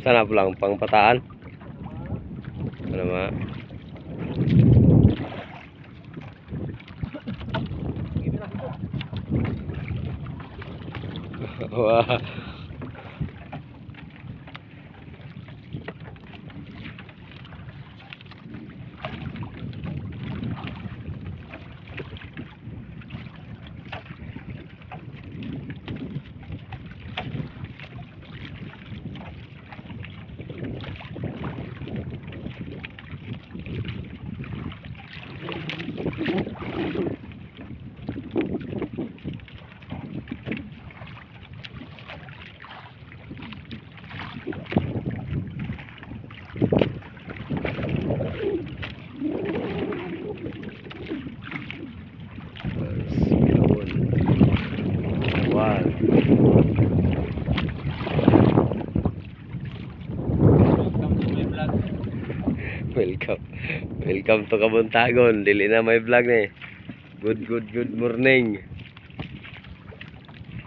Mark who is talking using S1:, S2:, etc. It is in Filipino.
S1: Sana lang pang pataan. Ano ma? Wow. Welcome. Welcome. To Kabuntagon. Dili na may vlog na eh. Good, good, good morning.